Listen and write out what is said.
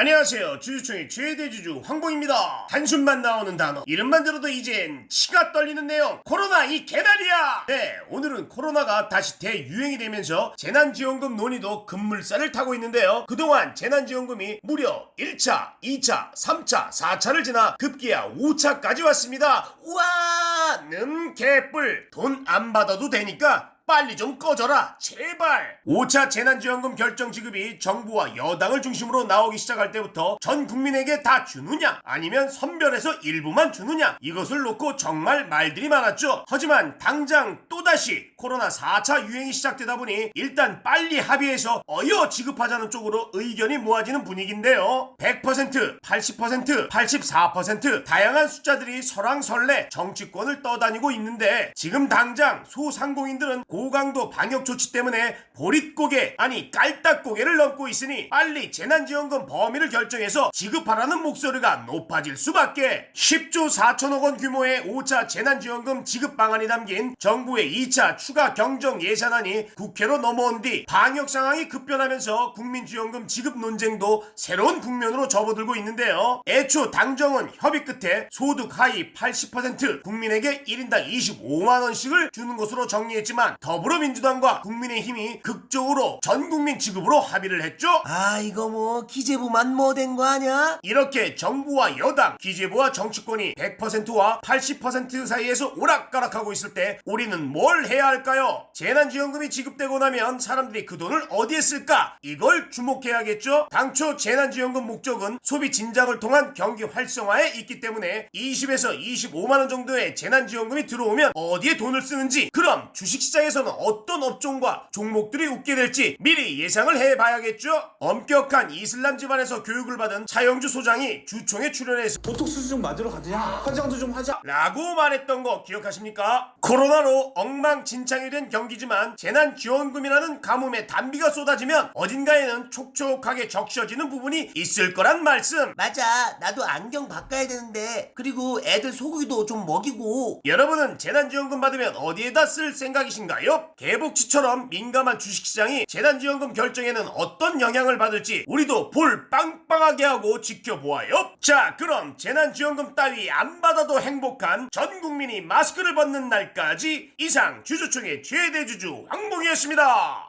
안녕하세요. 주주총의 최대 주주 황봉입니다. 한숨만 나오는 단어. 이름만 들어도 이젠 치가 떨리는 내용. 코로나 이 개나리야! 네, 오늘은 코로나가 다시 대유행이 되면서 재난지원금 논의도 급물살을 타고 있는데요. 그동안 재난지원금이 무려 1차, 2차, 3차, 4차를 지나 급기야 5차까지 왔습니다. 우와! 는 개뿔. 돈 안 받아도 되니까 빨리 좀 꺼져라. 제발. 5차 재난지원금 결정 지급이 정부와 여당을 중심으로 나오기 시작할 때부터 전 국민에게 다 주느냐 아니면 선별해서 일부만 주느냐 이것을 놓고 정말 말들이 많았죠. 하지만 당장 또다시 코로나 4차 유행이 시작되다 보니 일단 빨리 합의해서 어여 지급하자는 쪽으로 의견이 모아지는 분위기인데요. 100% 80% 84% 다양한 숫자들이 설왕설래 정치권을 떠다니고 있는데 지금 당장 소상공인들은 고 강도 방역 조치 때문에 보릿고개 아니 깔딱고개를 넘고 있으니 빨리 재난지원금 범위를 결정해서 지급하라는 목소리가 높아질 수밖에. 10조 4천억 원 규모의 5차 재난지원금 지급 방안이 담긴 정부의 2차 추가 경정 예산안이 국회로 넘어온 뒤 방역 상황이 급변하면서 국민지원금 지급 논쟁도 새로운 국면으로 접어들고 있는데요. 애초 당정은 협의 끝에 소득 하위 80% 국민에게 1인당 25만원씩을 주는 것으로 정리했지만 더 불어민주당과 국민의힘이 극적으로 전 국민 지급으로 합의를 했죠. 아 이거 뭐 기재부만 뭐 된 거 아냐? 이렇게 정부와 여당, 기재부와 정치권이 100%와 80% 사이에서 오락가락하고 있을 때 우리는 뭘 해야 할까요? 재난지원금이 지급되고 나면 사람들이 그 돈을 어디에 쓸까? 이걸 주목해야겠죠? 당초 재난지원금 목적은 소비 진작을 통한 경기 활성화에 있기 때문에 20에서 25만 원 정도의 재난지원금이 들어오면 어디에 돈을 쓰는지 그럼 주식시장에 서는 어떤 업종과 종목들이 웃게 될지 미리 예상을 해봐야겠죠? 엄격한 이슬람 집안에서 교육을 받은 차영주 소장이 주총에 출연해서 보톡스 좀 맞으러 가자. 화장도 좀 하자. 라고 말했던 거 기억하십니까? 코로나로 엉망진창이 된 경기지만 재난지원금이라는 가뭄의 단비가 쏟아지면 어딘가에는 촉촉하게 적셔지는 부분이 있을 거란 말씀 맞아 나도 안경 바꿔야 되는데 그리고 애들 소고기도 좀 먹이고 여러분은 재난지원금 받으면 어디에다 쓸 생각이신가요? 개복치처럼 민감한 주식시장이 재난지원금 결정에는 어떤 영향을 받을지 우리도 볼 빵빵하게 하고 지켜보아요. 자, 그럼 재난지원금 따위 안 받아도 행복한 전 국민이 마스크를 벗는 날까 지 이상 주주총의 최대 주주 황봉이었습니다.